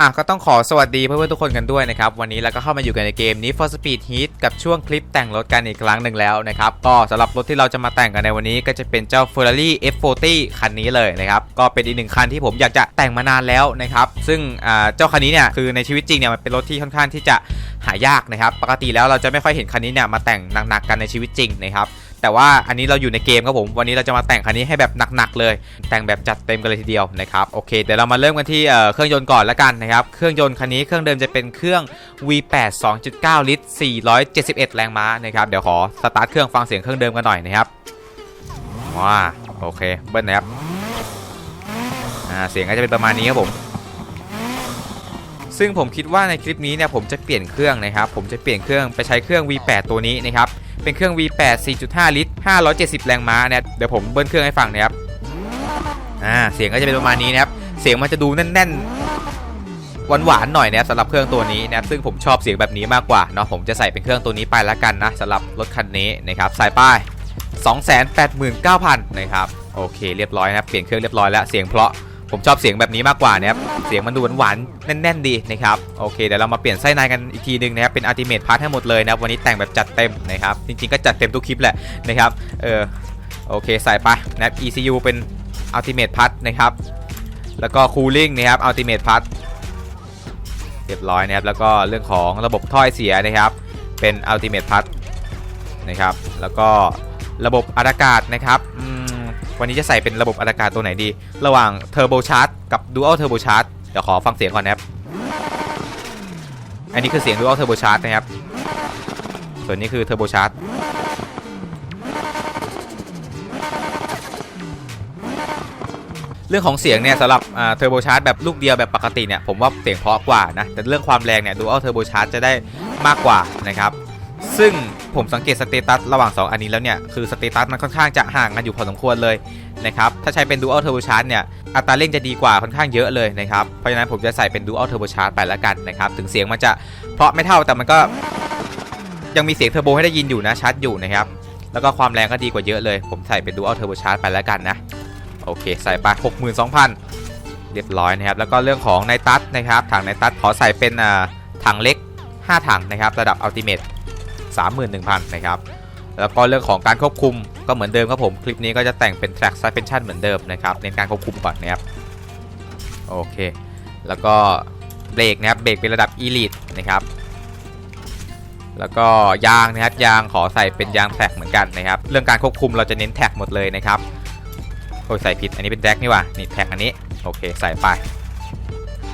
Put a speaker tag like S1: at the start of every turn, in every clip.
S1: อะก็ต้องขอสวัสดีเพื่อนๆทุกคนกันด้วยนะครับ วันนี้เราก็เข้ามาอยู่กันในเกมนี้ For Speed Heat กับช่วงคลิปแต่งรถกันอีกครั้งหนึ่งแล้วนะครับ ก็สำหรับรถที่เราจะมาแต่งกันในวันนี้ก็จะเป็นเจ้า Ferrari F40 คันนี้เลยนะครับ ก็เป็นอีกหนึ่งคันที่ผมอยากจะแต่งมานานแล้วนะครับ ซึ่งอ่าเจ้าคันนี้เนี่ยคือในชีวิตจริงเนี่ยมันเป็นรถที่ค่อนข้างที่จะหายากนะครับ ปกติแล้วเราจะไม่ค่อยเห็นคันนี้เนี่ยมาแต่งหนักๆกันในชีวิตจริงนะครับ แต่ว่าอันนี้เราอยู่ในเกมครับผม วันนี้เราจะมาแต่งคันนี้ให้แบบหนักๆเลย แต่งแบบจัดเต็มกันเลยทีเดียวนะครับโอเคเดี๋ยวเรามาเริ่มกันที่เเครื่องยนต์ก่อนละกันนะครับเครื่องยนต์คันนี้เครื่องเดิมจะเป็นเครื่อง V8 2.9 ลิตร 471 แรงม้านะครับเดี๋ยวขอสตาร์ทเครื่องฟังเสียงเครื่องเดิมกันหน่อยนะครับว้าโอเคเบิ้ลนะครับเสียงก็จะเป็นประมาณนี้ครับผมซึ่งผมคิดว่าในคลิปนี้เนี่ยผมจะเปลี่ยนเครื่องนะครับ ผมจะเปลี่ยนเครื่องไปใช้เครื่อง V8 ตัวนี้นะครับ เป็นเครื่อง V8 4.5 ลิตร 570 แรงม้าเนี่ยเดี๋ยวผมเบิ้ลเครื่องให้ฟังนะครับ อ่า เสียงก็จะเป็นประมาณนี้นะครับ เสียงมันจะดูแน่นๆหวานๆหน่อยนะครับสำหรับเครื่องตัวนี้นะครับซึ่งผมชอบเสียงแบบนี้มากกว่าเนาะผมจะใส่เป็นเครื่องตัวนี้ไปแล้วกันนะสำหรับรถคันนี้นะครับใส่ป้าย 289,000นะครับโอเคเรียบร้อยนะครับเปลี่ยนเครื่องเรียบร้อยแล้วเสียงเพราะ ผมชอบเสียงแบบนี้มากกว่านะครับเสียงมันดูหวานๆแน่น ๆ ดีนะครับโอเคเดี๋ยวเรามาเปลี่ยนไส้ในกันอีกทีหนึงนะครับเป็นอัลติเมทพาร์ทให้หมดเลยนะวันนี้แต่งแบบจัดเต็มนะครับจริงๆก็จัดเต็มทุกคลิปแหละนะครับเออโอเคใส่ไปนะครับ ECU เป็น Ultimate p a t นะครับแล้วก็ Cooling นะครับ Ultimate p a t เรียบร้อยนะครับแล้วก็เรื่องของระบบถ้อยเสียนะครับเป็น Ultimate p a t นะครับแล้วก็ระบบอากาศนะครับอืม วันนี้จะใส่เป็นระบบอากาศตัวไหนดี ระหว่าง Turbo Charge กับ Dual Turbo Charge เดี๋ยวขอฟังเสียงก่อนนะครับ อันนี้คือเสียง Dual Turbo Charge นะครับ ส่วนนี้คือ Turbo Charge เรื่องของเสียงเนี่ยสำหรับเทอร์โบชาร์จแบบลูกเดียวแบบปกติเนี่ยผมว่าเสียงเพราะกว่านะแต่เรื่องความแรงเนี่ยดูเอาเทอร์โบชาร์จจะได้มากกว่านะครับ ซึ่งผมสังเกตสเตตัสระหว่าง 2 อันนี้แล้วเนี่ย คือสเตตัสมันค่อนข้างจะห่างกันอยู่พอสมควรเลยนะครับ ถ้าใช้เป็น Dual Turbo Charge เนี่ย อัตราเร่งจะดีกว่าค่อนข้างเยอะเลยนะครับ เพราะฉะนั้นผมจะใส่เป็น Dual Turbo Charge ไปแล้วกันนะครับ ถึงเสียงมันจะเพราะไม่เท่าแต่มันก็ยังมีเสียงเทอร์โบให้ได้ยินอยู่นะชัดอยู่นะครับ แล้วก็ความแรงก็ดีกว่าเยอะเลย ผมใส่เป็น Dual Turbo Charge ไปแล้วกันนะ โอเค ใส่ไป 62,000 เรียบร้อยนะครับ แล้วก็เรื่องของไนตัสนะครับ ถังไนตัสขอใส่เป็นถังเล็ก 5 ถังนะครับ ระดับอัลติเมท 31,000 นะครับ แล้วก็เรื่องของการควบคุมก็เหมือนเดิมครับผม คลิปนี้ก็จะแต่งเป็น track suspension เหมือนเดิมนะครับเน้นการควบคุมก่อนนะครับ โอเค แล้วก็เบรกนะครับ เบรกเป็นระดับ elite นะครับ แล้วก็ยางนะครับ ยางขอใส่เป็นยางแท็กเหมือนกันนะครับ เรื่องการควบคุมเราจะเน้นแท็กหมดเลยนะครับ โอ้ยใส่ผิด อันนี้เป็นแจ็คนี่ว่านี่แท็กอันนี้ โอเค ใส่ไป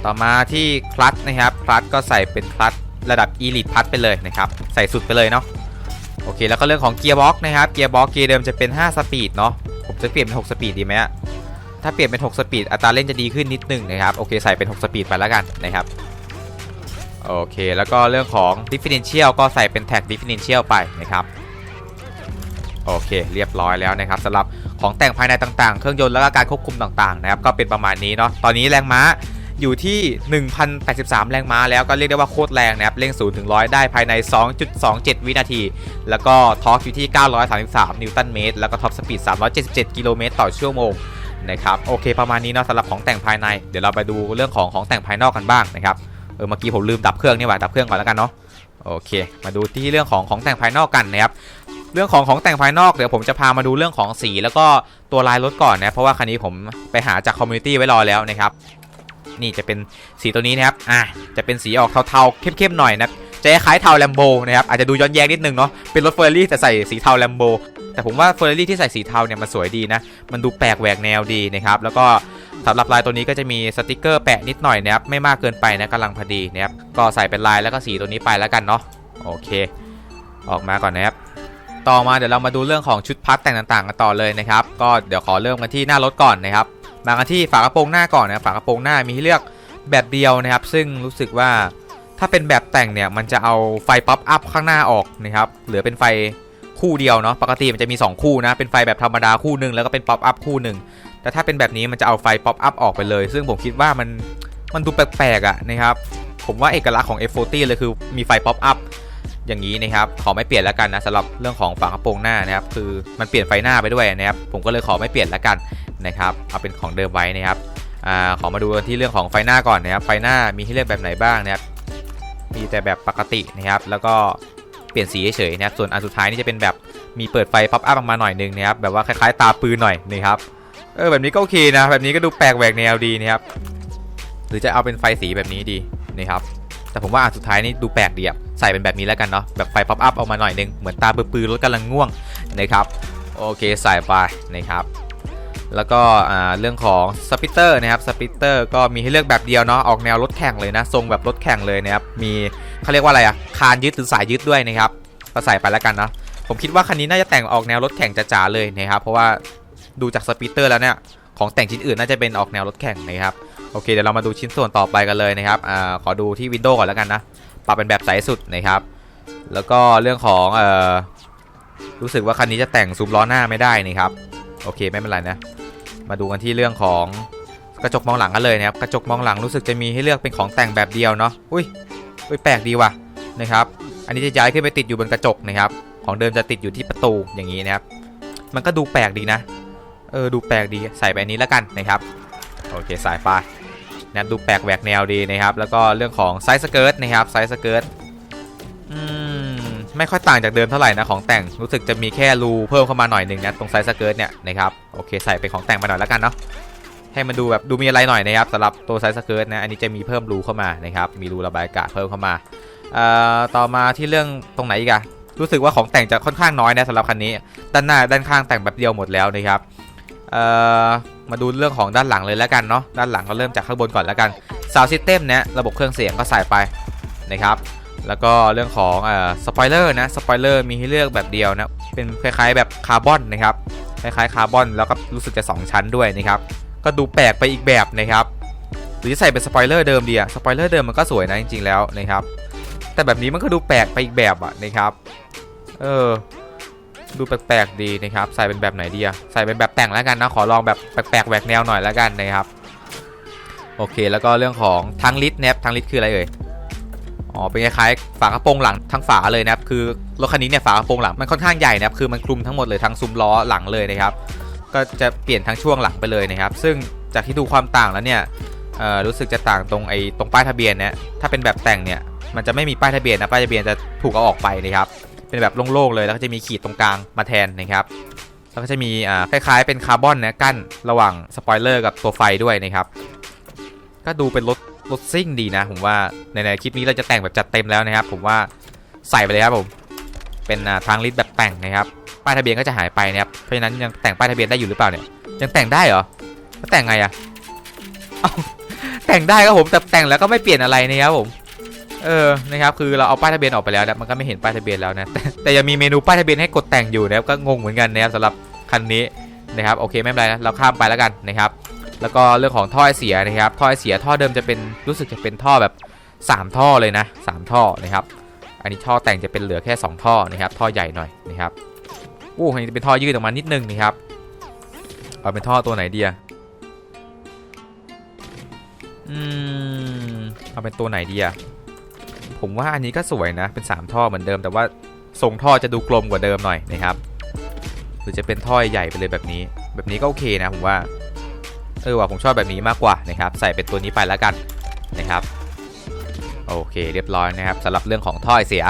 S1: ต่อมาที่คลัตช์นะครับ คลัตช์ก็ใส่เป็นคลัตช์ ระดับ Elite พัดไปเลยนะครับ ใส่สุดไปเลยเนาะโอเค แล้วก็เรื่องของเกียร์บ็อกนะครับเกียร์บ็อกเกียร์เดิมจะเป็น 5 สปีดเนาะผมจะเปลี่ยนเป็น 6 สปีดดีไหมอะถ้าเปลี่ยนเป็น 6 สปีดอัตราเร่งจะดีขึ้นนิดนึงนะครับโอเคใส่เป็น 6 สปีดไปแล้วกันนะครับโอเค แล้วก็เรื่องของ differential ก็ใส่เป็นแท็ก differential ไปนะครับโอเค เรียบร้อยแล้วนะครับสำหรับของแต่งภายในต่างๆ เครื่องยนต์แล้วก็การควบคุมต่างๆนะครับก็เป็นประมาณนี้เนาะตอนนี้แรงม้า อยู่ที่ 1,083 แรงม้าแล้วก็เรียกได้ว่าโคตรแรงนะครับเร่ง0ถึง100 ได้ภายใน 2.27 วินาที แล้วก็ทอร์กอยู่ที่ 933 นิวตันเมตร แล้วก็ท็อปสปีด 377 กิโลเมตรต่อชั่วโมงนะครับโอเคประมาณนี้เนาะสำหรับของแต่งภายใน เดี๋ยวเราไปดูเรื่องของของแต่งภายนอกกันบ้างนะครับเออเมื่อกี้ผมลืมดับเครื่องนี่หว่าดับเครื่องก่อนแล้วกันเนาะโอเค มาดูที่เรื่องของของแต่งภายนอกกันนะครับเรื่องของของแต่งภายนอกเดี๋ยวผมจะพามาดูเรื่องของสี แล้วก็ตัวลายรถก่อนนะเพราะว่าคันนี้ผมไปหาจากคอมมูนิตี้ไว้รอแล้วนะครับ นี่จะเป็นสีตัวนี้นะครับอะจะเป็นสีออกเทาๆเข้มๆหน่อยนะจะคล้ายเทาแลมโบนะครับอาจจะดูย้อนแย้งนิดนึงเนาะเป็นรถเฟอร์รี่แต่ใส่สีเทาแลมโบแต่ผมว่าเฟอร์รารี่ที่ใส่สีเทาเนี่ยมันสวยดีนะ มันดูแปลกแหวกแนวดีนะครับ แล้วก็สำหรับลายตัวนี้ก็จะมีสติกเกอร์แปะนิดหน่อยนะครับ ไม่มากเกินไปนะกำลังพอดีนะครับ ก็ใส่เป็นลายแล้วก็สีตัวนี้ไปแล้วกันเนาะ โอเค ออกมาก่อนนะครับ ต่อมาเดี๋ยวเรามาดูเรื่องของชุดพัดแต่งต่างๆกันต่อเลยนะครับ ก็เดี๋ยวขอเริ่มกันที่หน้ารถก่อนนะครับ มากันที่ฝากระโปรงหน้าก่อนนะฝากระโปรงหน้ามีให้เลือกแบบเดียวนะครับ ซึ่งรู้สึกว่าถ้าเป็นแบบแต่งเนี่ยมันจะเอาไฟป๊อปอัพข้างหน้าออกนะครับเหลือเป็นไฟคู่เดียวเนาะปกติมันจะมี 2 คู่นะเป็นไฟแบบธรรมดาคู่หนึ่งแล้วก็เป็นป๊อปอัพคู่หนึ่งแต่ถ้าเป็นแบบนี้มันจะเอาไฟป๊อปอัพออกไปเลย ซึ่งผมคิดว่ามันมันดูแปลกๆอะนะครับผมว่าเอกลักษณ์ของ F40 เลยคือมีไฟป๊อปอัพอย่างนี้นะครับขอไม่เปลี่ยนแล้วกันนะสำหรับเรื่องของฝากระโปรงหน้านะครับคือมันเปลี่ยนไฟหน้าไปด้วยนะครับผมก็เลยขอไม่เปลี่ยนแล้วกัน นะครับเอาเป็นของเดิมไว้นะครับอ่าขอมาดูที่เรื่องของไฟหน้าก่อนนะครับไฟหน้ามีให้เลือกแบบไหนบ้างนะครับมีแต่แบบปกตินะครับแล้วก็เปลี่ยนสีเฉยๆนะครับส่วนอันสุดท้ายนี่จะเป็นแบบมีเปิดไฟป๊อปอัพออกมาหน่อยนึงนะครับแบบว่าคล้ายๆตาปืนหน่อยนะครับเออแบบนี้ก็โอเคนะแบบนี้ก็ดูแปลกแหวกแนวดีนะครับหรือจะเอาเป็นไฟสีแบบนี้ดีนะครับแต่ผมว่าอันสุดท้ายนี่ดูแปลกดีอะใส่เป็นแบบนี้แล้วกันเนาะแบบไฟป๊อปอัพออกมาหน่อยนึงเหมือนตาปืนๆรถกำลังง่วงนะครับโอเคใส่ไปนะครับ แล้วก็เรื่องของสปิเตอร์นะครับสปิเตอร์ก็มีให้เลือกแบบเดียวเนาะออกแนวรถแข่งเลยนะทรงแบบรถแข่งเลยนะครับมีเขาเรียกว่าอะไรอะคานยึดหรือสายยึดด้วยนะครับก็ใส่ไปแล้วกันนะผมคิดว่าคันนี้น่าจะแต่งออกแนวรถแข่งจ๋าๆเลยนะครับเพราะว่าดูจากสปิเตอร์แล้วเนี่ยของแต่งชิ้นอื่นน่าจะเป็นออกแนวรถแข่งนะครับโอเคเดี๋ยวเรามาดูชิ้นส่วนต่อไปกันเลยนะครับอขอดูที่วินโดว์ก่อนแล้วกันนะปรับเป็นแบบใสสุดนะครับแล้วก็เรื่องของอรู้สึกว่าคันนี้จะแต่งซูมล้อหน้าไม่ได้นะครับ โอเคไม่เป็นไรนะ มาดูกันที่เรื่องของกระจกมองหลังกันเลยนะครับ กระจกมองหลังรู้สึกจะมีให้เลือกเป็นของแต่งแบบเดียวเนาะ อุ้ยอุ้ยแปลกดีว่ะนะครับ อันนี้จะย้ายขึ้นไปติดอยู่บนกระจกนะครับ ของเดิมจะติดอยู่ที่ประตูอย่างนี้นะครับ มันก็ดูแปลกดีนะ เออดูแปลกดีใส่ไปอันนี้แล้วกันนะครับ โอเคใส่ไปนะดูแปลกแหวกแนวดีนะครับ แล้วก็เรื่องของไซส์สเกิร์ตนะครับไซส์สเกิร์ต ไม่ค่อยต่างจากเดิมเท่าไหร่นะของแต่งรู้สึกจะมีแค่รูเพิ่มเข้ามาหน่อยหนึ่งนะตรงไซส์สเกิร์ตเนี่ยนะครับโอเคใส่เป็นของแต่งมาหน่อยแล้วกันเนาะให้มันดูแบบดูมีอะไรหน่อยนะครับสำหรับตัวไซส์สเกิร์ตนะอันนี้จะมีเพิ่มรูเข้ามานะครับมีรูระบายอากาศเพิ่มเข้ามาเอ่อต่อมาที่เรื่องตรงไหนอีกอะรู้สึกว่าของแต่งจะค่อนข้างน้อยนะสำหรับคันนี้ ด้านหน้าด้านข้างแต่งแบบเดียวหมดแล้วนะครับเอ่อมาดูเรื่องของด้านหลังเลยแล้วกันเนาะด้านหลังก็เริ่มจากข้างบนก่อนแล้วกันซาวด์ซิสเต็มเนี่ยระบบเครื่องเสียงก็ใส่ไปนะครับ แล้วก็เรื่องของเอ่อสปอยเลอร์นะสปอยเลอร์มีให้เลือกแบบเดียวนะ เป็นคล้ายๆแบบคาร์บอนนะครับ คล้ายๆคาร์บอนแล้วก็รู้สึกจะ 2 ชั้นด้วยนะครับ ก็ดูแปลกไปอีกแบบนะครับ หรือจะใส่เป็นสปอยเลอร์เดิมดีอะสปอยเลอร์เดิมมันก็สวยนะจริงๆแล้วนะครับ แต่แบบนี้มันก็ดูแปลกไปอีกแบบอะนะครับ เออ ดูแปลกๆดีนะครับ ใส่เป็นแบบไหนดีอะใส่เป็นแบบแต่งแล้วกันนะ ขอลองแบบแปลกๆแหวกแนวหน่อยแล้วกันนะครับ โอเค แล้วก็เรื่องของทางลิตนะครับทางลิตคืออะไรเอ่ย อ๋อเป็นคล้ายๆฝากระโปรงหลังทั้งฝาเลยนะครับคือรถคันนี้เนี่ยฝากระโปรงหลังมันค่อนข้างใหญ่นะครับคือมันคลุมทั้งหมดเลยทั้งซุ้มล้อหลังเลยนะครับ ก็จะเปลี่ยนทั้งช่วงหลังไปเลยนะครับ ซึ่งจากที่ดูความต่างแล้วเนี่ยรู้สึกจะต่างตรงไอ้ตรงป้ายทะเบียนเนี่ยถ้าเป็นแบบแต่งเนี่ยมันจะไม่มีป้ายทะเบียนนะป้ายทะเบียนจะถูกเอาออกไปนะครับ เป็นแบบโล่งๆเลยแล้วก็จะมีขีดตรงกลางมาแทนนะครับแล้วก็จะมีคล้ายๆเป็นคาร์บอนนะกั้นระหว่างสปอยเลอร์กับตัวไฟด้วยนะครับก็ดูเป็นรถ รถซิ่งดีนะ ผมว่าในในคลิปนี้เราจะแต่งแบบจัดเต็มแล้วนะครับ ผมว่าใส่ไปเลยครับผม เป็นทางลิสต์แบบแต่งนะครับ ป้ายทะเบียนก็จะหายไปนะครับ เพราะฉะนั้นยังแต่งป้ายทะเบียนได้อยู่หรือเปล่าเนี่ย ยังแต่งได้เหรอแต่งไงอะแต่งได้ครับผมแต่แต่งแล้วก็ไม่เปลี่ยนอะไรนะครับผม เออ นะครับ คือเราเอาป้ายทะเบียนออกไปแล้วนะมันก็ไม่เห็นป้ายทะเบียนแล้วนะ แต่แต่ยังมีเมนูป้ายทะเบียนให้กดแต่งอยู่นะครับ ก็งงเหมือนกันนะครับสำหรับคันนี้นะครับ โอเคไม่เป็นไรนะ เราข้ามไปแล้วกันนะครับ แล้วก็เรื่องของท่อไอเสียนะครับท่อไอเสียท่อเดิมจะเป็นรู้สึกจะเป็นท่อแบบ 3 ท่อเลยนะ 3 ท่อนะครับ อันนี้ท่อแต่งจะเป็นเหลือแค่ 2 ท่อนะครับท่อใหญ่หน่อยนะครับอู้อันนี้จะเป็นท่อยืดออกมานิดนึงนะครับเอาเป็นท่อตัวไหนดีอะอืมเอาเป็นตัวไหนดีอะผมว่าอันนี้ก็สวยนะเป็น 3 ท่อเหมือนเดิม แต่ว่าทรงท่อจะดูกลมกว่าเดิมหน่อยนะครับ หรือจะเป็นท่อใหญ่ไปเลยแบบนี้ แบบนี้ก็โอเคนะผมว่า เออว่ะผมชอบแบบนี้มากกว่านะครับใส่เป็นตัวนี้ไปแล้วกันนะครับโอเคเรียบร้อยนะครับสำหรับเรื่องของท่อไอเสีย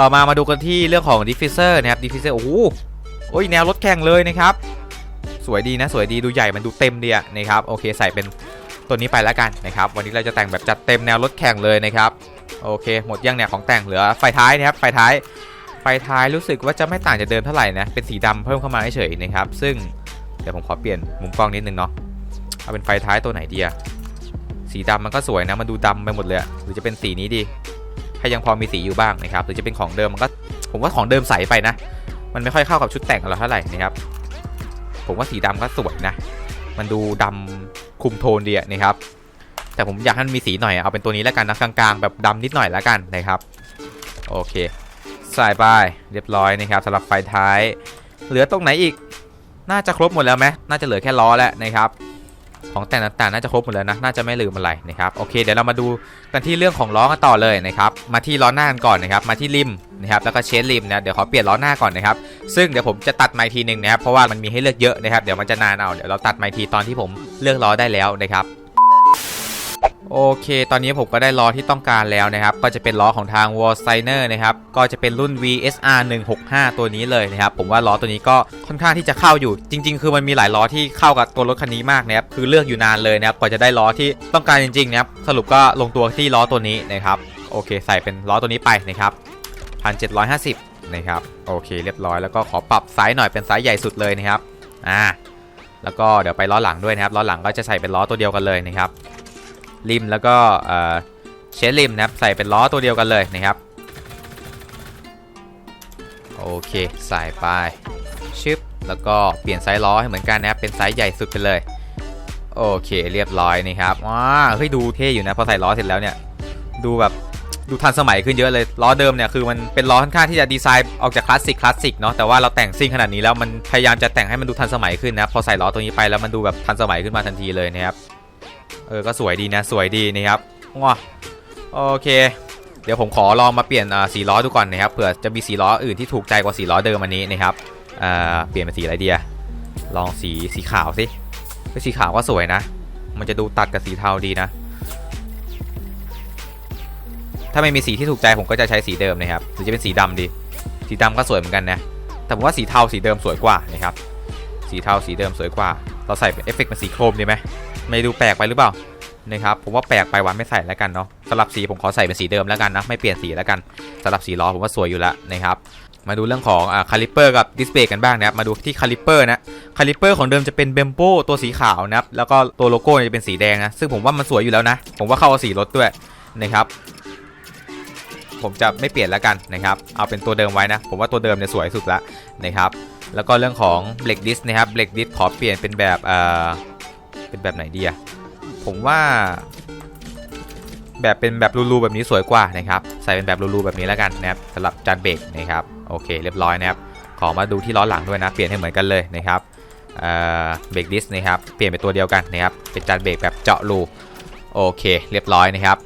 S1: ต่อมามาดูกันที่เรื่องของดิฟฟิเซอร์นะครับดิฟฟิเซอร์โอ้โหโอ้ยแนวรถแข่งเลยนะครับ สวยดีนะสวยดีดูใหญ่มันดูเต็มดีอะนะครับโอเคใส่เป็นตัวนี้ไปแล้วกันนะครับ วันนี้เราจะแต่งแบบจัดเต็มแนวรถแข่งเลยนะครับโอเค หมดยังเนี่ยของแต่งเหลือไฟท้ายนะครับไฟท้ายไฟท้ายรู้สึกว่าจะไม่ต่างจากเดิมเท่าไหร่นะเป็นสีดำเพิ่มเข้ามาเฉยๆนะครับ ซึ่งเดี๋ยวผมขอเปลี่ยนมุมกล้องนิดนึงเนาะ เอาเป็นไฟท้ายตัวไหนดีอะสีดำมันก็สวยนะ มันดูดำไปหมดเลยหรือจะเป็นสีนี้ดี ให้ยังพอมีสีอยู่บ้างนะครับ หรือจะเป็นของเดิมมันก็ ผมว่าของเดิมใสไปนะ มันไม่ค่อยเข้ากับชุดแต่งเราเท่าไหร่นะครับ ผมว่าสีดำก็สวยนะ มันดูดำคุมโทนดีอะนะครับ แต่ผมอยากให้มันมีสีหน่อย เอาเป็นตัวนี้แล้วกันนะกลางๆ แบบดำนิดหน่อยแล้วกันนะครับ โอเค ใส่ไปเรียบร้อยนะครับสำหรับไฟท้าย เหลือตรงไหนอีก น่าจะครบหมดแล้วไหมน่าจะเหลือแค่ล้อแล้วนะครับ ของแต่งต่างๆน่าจะครบหมดแล้วนะน่าจะไม่ลืมอะไรนะครับโอเคเดี๋ยวเรามาดูกันที่เรื่องของล้อกันต่อเลยนะครับมาที่ล้อหน้ากันก่อนนะครับมาที่ริมนะครับแล้วก็เชนริมนะเดี๋ยวขอเปลี่ยนล้อหน้าก่อนนะครับซึ่งเดี๋ยวผมจะตัดไม้ทีหนึ่งนะครับเพราะว่ามันมีให้เลือกเยอะนะครับเดี๋ยวมันจะนานเอาเดี๋ยวเราตัดไม้ทีตอนที่ผมเลือกล้อได้แล้วนะครับ โอเค ตอนนี้ผมก็ได้ล้อที่ต้องการแล้วนะครับ ก็จะเป็นล้อของทาง w a l s i n e r นะครับ ก็จะเป็นรุ่น VSR 165 ตัวนี้เลยนะครับ ผมว่าล้อตัวนี้ก็ค่อนข้างที่จะเข้าอยู่ จริง ๆ คือมันมีหลายล้อที่เข้ากับตัวรถคันนี้มากนะครับ คือเลือกอยู่นานเลยนะครับ กว่าจะได้ล้อที่ต้องการจริงๆนะครับ สรุปก็ลงตัวที่ล้อตัวนี้นะครับ โอเค ใส่เป็นล้อตัวนี้ไปนะครับ 1750 นะครับ โอเค เรียบร้อย แล้วก็ขอปรับไซส์หน่อยเป็นไซส์ใหญ่สุดเลยนะครับ อ่า แล้วก็เดี๋ยวไปล้อหลังด้วยนะครับ ล้อหลังก็จะใส่เป็นล้อตัวเดียวกันเลยนะครับ ริมแล้วก็เชดริมนะครับใส่เป็นล้อตัวเดียวกันเลยนะครับโอเคใส่ไปชึบแล้วก็เปลี่ยนไซส์ล้อให้เหมือนกันนะครับเป็นไซส์ใหญ่สุดไปเลยโอเคเรียบร้อยนะครับว้าเฮ้ยดูเท่อยู่นะพอใส่ล้อเสร็จแล้วเนี่ยดูแบบดูทันสมัยขึ้นเยอะเลยล้อเดิมเนี่ยคือมันเป็นล้อค่อนข้างที่จะดีไซน์ออกจากคลาสสิกคลาสสิกเนาะแต่ว่าเราแต่งซิ่งขนาดนี้แล้วมันพยายามจะแต่งให้มันดูทันสมัยขึ้นนะพอใส่ล้อตัวนี้ไปแล้วมันดูแบบทันสมัยขึ้นมาทันทีเลยนะครับ เออ ก็สวยดีนะ สวยดีนะครับว้าโอเค เดี๋ยวผมขอลองมาเปลี่ยนอ่าสีล้อดูก่อนนะครับ เผื่อจะมีสีล้ออื่นที่ถูกใจกว่าสีล้อเดิมอันนี้นะครับอ่าเปลี่ยนเป็นสีอะไรดีอะลองสีสีขาวสิสีขาวก็สวยนะ มันจะดูตัดกับสีเทาดีนะ ถ้าไม่มีสีที่ถูกใจผมก็จะใช้สีเดิมนะครับ หรือจะเป็นสีดำดี สีดำก็สวยเหมือนกันนะ แต่ผมว่าสีเทาสีเดิมสวยกว่านะครับ สีเทาสีเดิมสวยกว่า เราใส่เป็นเอฟเฟกต์เป็นสีโครมดีไหม ไม่ดูแปลกไปหรือเปล่านะครับผมว่าแปลกไปวันไม่ใส่แล้วกันเนาะสลับสีผมขอใส่เป็นสีเดิมแล้วกันนะไม่เปลี่ยนสีแล้วกันสลับสีล้อผมว่าสวยอยู่แล้วนะครับมาดูเรื่องของอ่าคาลิเปอร์กับดิสเบรกกันบ้างนะครับมาดูที่คาลิเปอร์นะคาลิเปอร์ของเดิมจะเป็นเบมโปตัวสีขาวนะครับแล้วก็ตัวโลโก้จะเป็นสีแดงนะซึ่งผมว่ามันสวยอยู่แล้วนะผมว่าเข้ากับสีรถด้วยนะครับผมจะไม่เปลี่ยนแล้วกันนะครับเอาเป็นตัวเดิมไว้นะผมว่าตัวเดิมเนี่ยสวยสุดละนะครับแล้วก็เรื่องของเบรกดิสนะครับเบรกดิสขอเปลี่ยนเป็นแบบเอ่อ เป็นแบบไหนดีอะผมว่า แบบเป็นแบบรูๆแบบนี้สวยกว่านะครับ ใส่เป็นแบบรูๆแบบนี้แล้วกันนะครับสำหรับจานเบรกนะครับโอเค เรียบร้อยนะครับขอมาดูที่ล้อหลังด้วยนะ เปลี่ยนให้เหมือนกันเลยนะครับเอ่อเบรกดิสนะครับเปลี่ยนเป็นตัวเดียวกันนะครับเป็นจานเบรกแบบเจาะรูโอเค เรียบร้อยนะครับ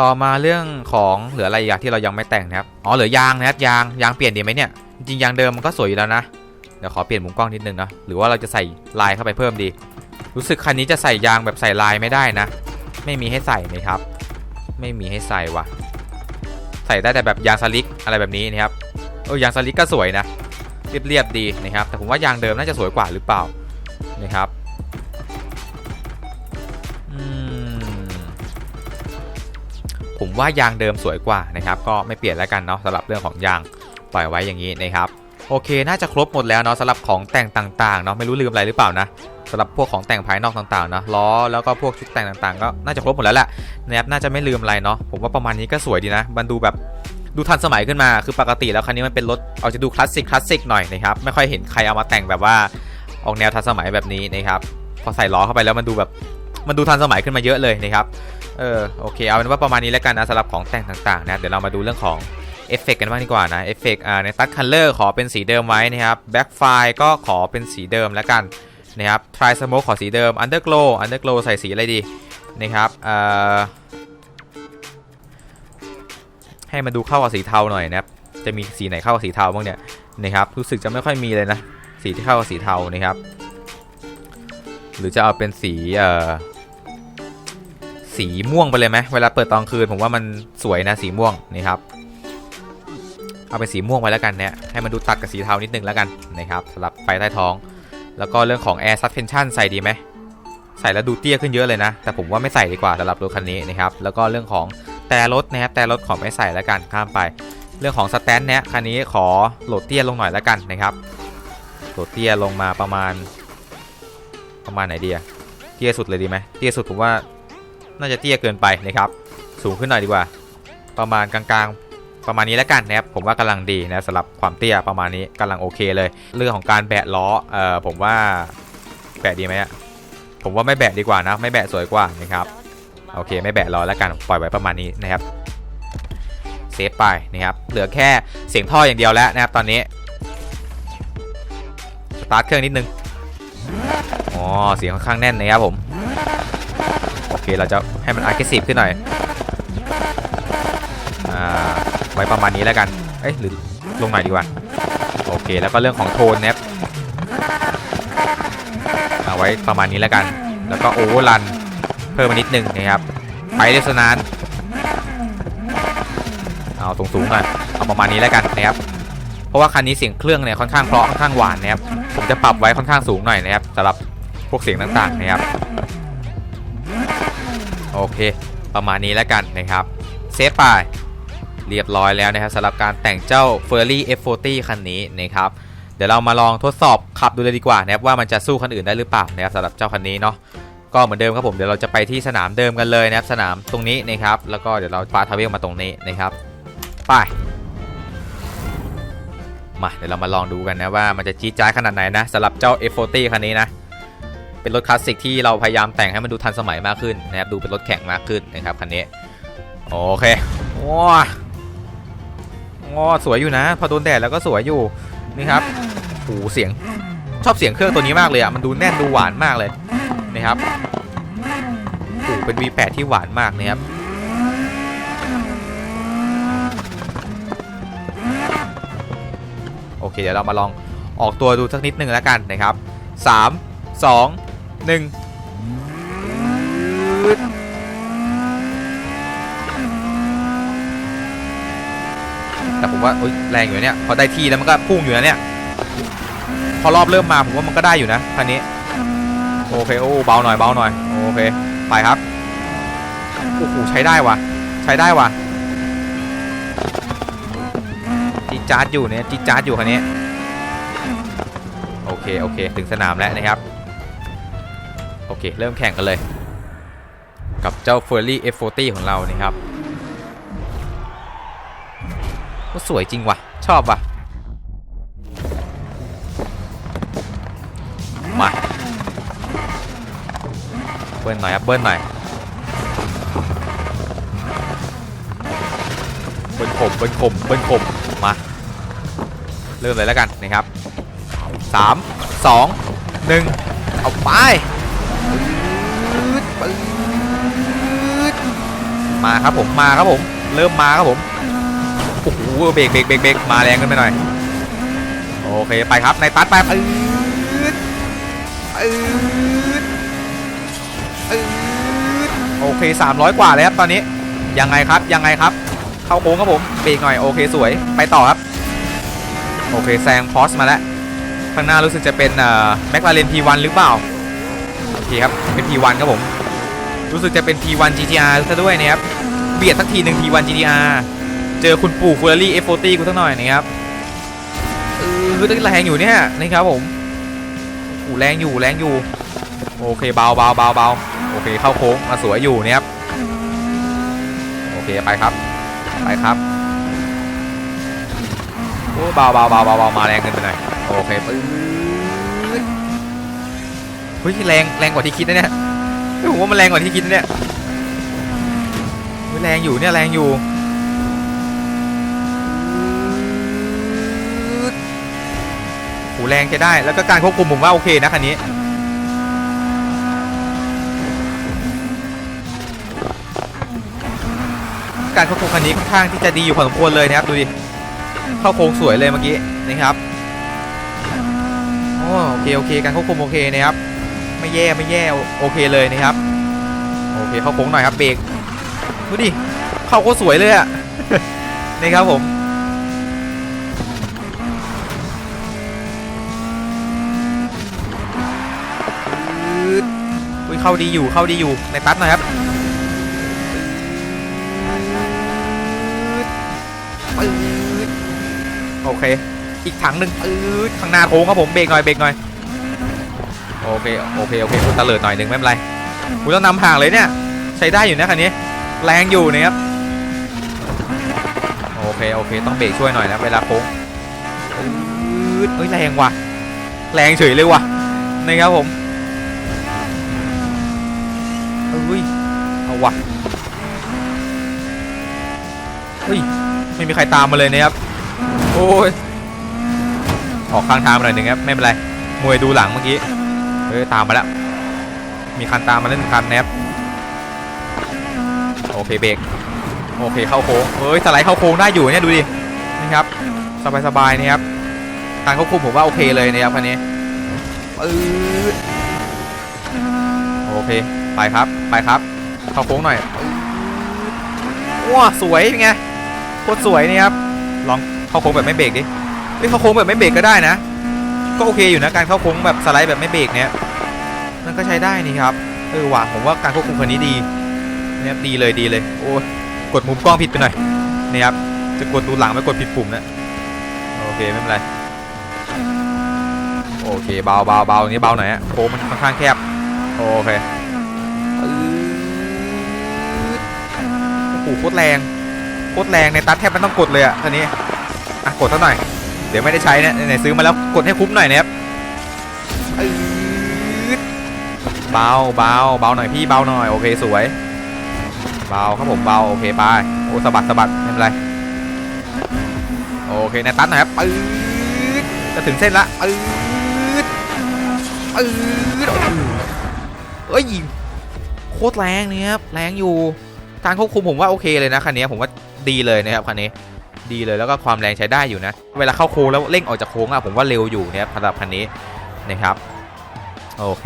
S1: ต่อมาเรื่องของเหลืออะไรอีกอย่างที่เรายังไม่แต่งนะครับอ๋อเหลือยางนะครับยางยางเปลี่ยนดีไหมเนี่ยจริงยางเดิมมันก็สวยอยู่แล้วนะเดี๋ยวขอเปลี่ยนมุมกล้องนิดนึงนะหรือว่าเราจะใส่ลายเข้าไปเพิ่มดี รู้สึกคันนี้จะใส่ยางแบบใส่ลายไม่ได้นะ ไม่มีให้ใส่นะครับ ไม่มีให้ใส่วะใส่ได้แต่แบบยางสลิกอะไรแบบนี้นะครับเออยางสลิกก็สวยนะเรียบๆดีนะครับ แต่ผมว่ายางเดิมน่าจะสวยกว่าหรือเปล่านะครับอืมผมว่ายางเดิมสวยกว่านะครับ ก็ไม่เปลี่ยนแล้วกันเนาะสำหรับเรื่องของยางปล่อยไว้อย่างนี้นะครับ โอเคน่าจะครบหมดแล้วเนาะสำหรับของแต่งต่างๆเนาะไม่รู้ลืมอะไรหรือเปล่านะ สำหรับพวกของแต่งภายนอกต่างๆนะล้อแล้วก็พวกชุดแต่งต่างๆ ก็น่าจะครบหมดแล้วแหละนะครับน่าจะไม่ลืมอะไรเนาะผมว่าประมาณนี้ก็สวยดีนะมันดูแบบดูทันสมัยขึ้นมาคือปกติแล้วคันนี้มันเป็นรถเอาจะดูคลาสสิกคลาสสิกหน่อยนะครับไม่ค่อยเห็นใครเอามาแต่งแบบว่าออกแนวทันสมัยแบบนี้นะครับพอใส่ล้อเข้าไปแล้วมันดูแบบมันดูทันสมัยขึ้นมาเยอะเลยนะครับเออโอเคเอาเป็นว่าประมาณนี้แล้วกันนะสำหรับของแต่งต่างๆนะเดี๋ยวเรามาดูเรื่องของเอฟเฟกกันบ้างดีกว่านะเอฟเฟกอ่าในตัดคัลเลอร์ขอเป็นสีเดิมไว้นะครับแบ็กไฟก็ขอเป็นสีเดิมแล้วกัน นะครับทรายสโมกขอสีเดิมอันเดอร์โกลอันเดอร์โกลใส่สีอะไรดีนะครับให้มันดูเข้ากับสีเทาหน่อยนะครับจะมีสีไหนเข้ากับสีเทาบ้างเนี่ยนะครับรู้สึกจะไม่ค่อยมีเลยนะสีที่เข้ากับสีเทานะครับ หรือจะเอาเป็นสีสีม่วงไปเลยไหมเวลาเปิดตอนคืนผมว่ามันสวยนะสีม่วงนี่ครับเอาเป็นสีม่วงไว้แล้วกันเนี่ยให้มันดูตัดกับสีเทานิดนึงแล้วกันนะครับสำหรับไฟใต้ท้อง แล้วก็เรื่องของ Air Suspension ใส่ดีไหม ใส่แล้วดูเตี้ยขึ้นเยอะเลยนะ แต่ผมว่าไม่ใส่ดีกว่าสำหรับรถคันนี้นะครับ แล้วก็เรื่องของแต่รถนะครับแต่รถขอไม่ใส่แล้วกันข้ามไป เรื่องของสแตนเนี่ยคันนี้ขอโหลดเตี้ยลงหน่อยแล้วกันนะครับโหลดเตี้ยลงมาประมาณ ประมาณไหนดีอะเตี้ยสุดเลยดีไหมเตี้ยสุดผมว่าน่าจะเตี้ยเกินไปนะครับ สูงขึ้นหน่อยดีกว่า ประมาณกลางๆ ประมาณนี้แล้วกันนะครับผมว่ากำลังดีนะสำหรับความเตี้ยประมาณนี้กำลังโอเคเลย เรื่องของการแบะล้อเอ่อผมว่าแบะดีไหมผมว่าไม่แบะดีกว่านะ ไม่แบะสวยกว่านะครับโอเค ไม่แบะล้อแล้วกันปล่อยไว้ประมาณนี้นะครับเซฟไปนะครับเหลือแค่เสียงท่ออย่างเดียวแล้วนะครับตอนนี้สตาร์ทเครื่องนิดนึงอ๋อเสียงค่อนข้างแน่นนะครับผมโอเคเราจะให้มัน aggressive ขึ้นหน่อย ว้ประมาณนี้แล้วกัน เอ้ยหรือลงหน่อยดีกว่า โอเค แล้วก็เรื่องของโทนนะครับเอาไว้ประมาณนี้แล้วกัน แล้วก็โอเวอร์รันเพิ่มมานิดนึงนะครับ ไปเรสนานเอาสูงสูงหน่อยเอาประมาณนี้แล้วกันนะครับ เพราะว่าคันนี้เสียงเครื่องเนี่ยค่อนข้างเพราะค่อนข้างหวานนะครับ ผมจะปรับไว้ค่อนข้างสูงหน่อยนะครับสำหรับพวกเสียงต่างๆนะครับ โอเค ประมาณนี้แล้วกันนะครับ เซฟไป เรียบร้อยแล้วนะครับสำหรับการแต่งเจ้า f e r r a r i F40 คันนี้นะครับเดี๋ยวเรามาลองทดสอบขับดูเลยดีกว่านะครับว่ามันจะสู้คันอื่นได้หรือเปล่านะครับสำหรับเจ้าคันนี้เนาะก็เหมือนเดิมครับผมเดี๋ยวเราจะไปที่สนามเดิมกันเลยนะครับสนามตรงนี้นะครับแล้วก็เดี๋ยวเราปาทาเวลมาตรงนี้นะครับไปมาเดี๋ยวเรามาลองดูกันนะว่ามันจะจี๊ดจ้าขนาดไหนนะสำหรับเจ้า F40 คันนี้นะเป็นรถคลาสสิกที่เราพยายามแต่งให้มันดูทันสมัยมากขึ้นนะครับดูเป็นรถแข่งมากขึ้นนะครับคันนี้โอเคว้า งอสวยอยู่นะ พอโดนแดดแล้วก็สวยอยู่นี่ครับหูเสียงชอบเสียงเครื่องตัวนี้มากเลยอะมันดูแน่นดูหวานมากเลยนะครับหูเป็น V8 ที่หวานมากนะครับโอเคเดี๋ยวเรามาลองออกตัวดูสักนิดหนึ่งแล้วกันนะครับ 3 2 1 ว่าโอ๊ยแรงอยู่เนี่ยพอได้ที่แล้วมันก็พุ่งอยู่นะเนี่ยพอรอบเริ่มมาผมว่ามันก็ได้อยู่นะคันนี้โอเคโอ้เบาหน่อยเบาหน่อยโอเคไปครับโอ้โหใช้ได้ว่ะ ใช้ได้ว่ะจีจาร์ดอยู่เนี่ยจีจาร์ดอยู่คันนี้โอเคโอเคถึงสนามแล้วนะครับโอเคเริ่มแข่งกันเลย กับเจ้า f e r r a r i F40 ของเรานี่ครับ สวยจริงว่ะ ชอบว่ะ มา เบิ้ลหน่อยครับเบิ้ลหน่อย เบิ้ลขมเบิ้ลขมเบิ้ลขมมา เริ่มเลยแล้วกันนะครับสามสองหนึ่งเอาไปมาครับผมมาครับผม เริ่มมาครับผม โอ้โหเบรกเบรกเบรกเบรกมาแรงกันไปหน่อย โอเคไปครับในตัดไปปื๊ดปืดปืดโอเค 300 กว่าเลยครับตอนนี้ยังไงครับยังไงครับ เข้าโค้งครับผมเบรกหน่อยโอเคสวยไปต่อครับ โอเคแซงพอสมาแล้วข้างหน้ารู้สึกจะเป็นแม็กลาเรน P1 หรือเปล่าโอเคครับเป็น P1 ครับผม รู้สึกจะเป็น P1 GTR ซะด้วยนะครับเบียดสักทีหนึ่ง P1 GTR เจอคุณปู่ฟูลารี่ F40 กูสักหน่อยนะครับเออคือแรงอยู่เนี่ยนะครับผมโอ้แรงอยู่แรงอยู่ โอเคเบาเบาเบาเบาโอเคเข้าโค้งมาสวยอยู่นะครับโอเคไปครับไปครับโอ้เบาเบาเบาเบาเบามาแรงเกินไปหน่อยโอเคปึ๊บเฮ้ยแรงแรงกว่าที่คิดนะเนี่ยผมว่ามันแรงกว่าที่คิดนะเนี่ยเฮ้ยแรงอยู่เนี่ยแรงอยู่ หแรงใช้ได้ แล้วก็การควบคุมผมว่าโอเคนะคันนี้ การควบคุมคันนี้ค่อนข้างที่จะดีอยู่พอสมควรเลยนะครับดูดิ เข้าโค้งสวยเลยเมื่อกี้นะครับโอโอเคโอเคการควบคุมโอเคนะครับ ไม่แย่ไม่แย่โอเคเลยนะครับ โอเคเข้าโค้งหน่อยครับเบรกดูดิเข้าก็สวยเลยอะนี่ครับผม เข้าดีอยู่เข้าดีอยู่ในตัดหน่อยครับปื๊ดโอเค อีกถังหนึ่งปื๊ดข้างหน้าโค้งครับผมเบรกหน่อยเบรกหน่อยโอเคโอเคโอเคคุณตะเลิดหน่อยหนึ่งไม่เป็นไรคุณต้องนำห่างเลยเนี่ย ใช้ได้อยู่นะคันนี้ แรงอยู่นะครับโอเคโอเคต้องเบรกช่วยหน่อยนะเวลาโค้งอืดเฮ้ยแรงว่ะแรงเฉยเลยว่ะนะครับผม เฮ้ย เอาวะเฮ้ย ไม่มีใครตามมาเลยนะครับ โอ้ย ออกข้างทางหน่อยหนึ่งครับ ไม่เป็นไร มวยดูหลังเมื่อกี้ เฮ้ย ตามมาแล้ว มีคันตามมาแล้วหนึ่งคันนะครับ โอเคเบรก โอเคเข้าโค้งเฮ้ย สไลด์เข้าโค้งได้อยู่เนี่ยดูดินะครับสบายสบายๆนะครับ การควบคุมผมว่าโอเคเลยนะครับคันนี้โอเค ไปครับ ไปครับ เข้าโค้งหน่อยว้าสวยเป็นไง โคตรสวยนี่ครับ ลองเข้าโค้งแบบไม่เบรกดิเฮ้ยเข้าโค้งแบบไม่เบรกก็ได้นะ ก็โอเคอยู่นะ การเข้าโค้งแบบสไลด์แบบไม่เบรกเนี้ยมันก็ใช้ได้นี่ครับ เออว่ะผมว่าการควบคุมคันนี้ดีเนี่ยดีเลยดีเลย โอ้ยกดมุมกล้องผิดไปหน่อยนี่ครับ จะกดดูหลังไม่กดผิดปุ่มนะ โอเคไม่เป็นไร โอเคเบาเบาเบาอย่างนี้เบาหน่อยฮะโค้งมันค่อนข้างแคบ โอเคปื๊ด โอ้โหโคตรแรงโคตรแรงในตัดแทบไม่ต้องกดเลยอะคันนี้อะกดเท่าหน่อย เดี๋ยวไม่ได้ใช้เนี่ยไหนซื้อมาแล้วกดให้คุ้มหน่อยนะครับเบาเบาเบาหน่อยพี่เบาหน่อยโอเคสวย เบาครับผมเบาโอเคไปโอ้สะบัดสะบัดไม่เป็นไรโอเคในตัดหน่อยครับปืดจะถึงเส้นละปืดปืดเอ้ยโคตรแรงเนี่ยครับแรงอยู่ การควบคุมผมว่าโอเคเลยนะคันนี้ผมว่าดีเลยนะครับคันนี้ดีเลยแล้วก็ความแรงใช้ได้อยู่นะ เวลาเข้าโค้งแล้วเร่งออกจากโค้งอะผมว่าเร็วอยู่นะครับสำหรับคันนี้นะครับโอเค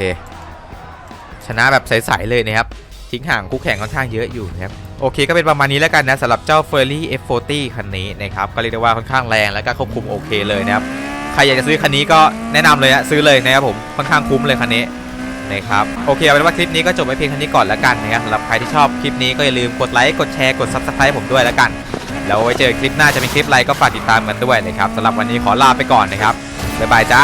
S1: ชนะแบบใสๆเลยนะครับทิ้งห่างคู่แข่งค่อนข้างเยอะอยู่นะครับโอเคก็เป็นประมาณนี้แล้วกันนะสำหรับเจ้า f e r r y F40 คันนี้นะครับก็เรียกได้ว่าค่อนข้างแรงแล้วก็ควบคุมโอเคเลยนะครับใครอยากจะซื้อคันนี้ก็แนะนำเลยอะซื้อเลยนะครับผมค่อนข้างคุ้มเลยคันนี้ นะครับโอเคเอาเป็นว่าคลิปนี้ก็จบไว้เพียงเท่านี้ก่อนแล้วกันนะครับสำหรับใครที่ชอบคลิปนี้ก็อย่าลืมกดไลค์กดแชร์กด Subscribe ผมด้วยแล้วกัน แล้วไว้เจอคลิปหน้าจะเป็นคลิปอะไรก็ฝากติดตามกันด้วยนะครับสำหรับวันนี้ขอลาไปก่อนนะครับบ๊ายบายจ้า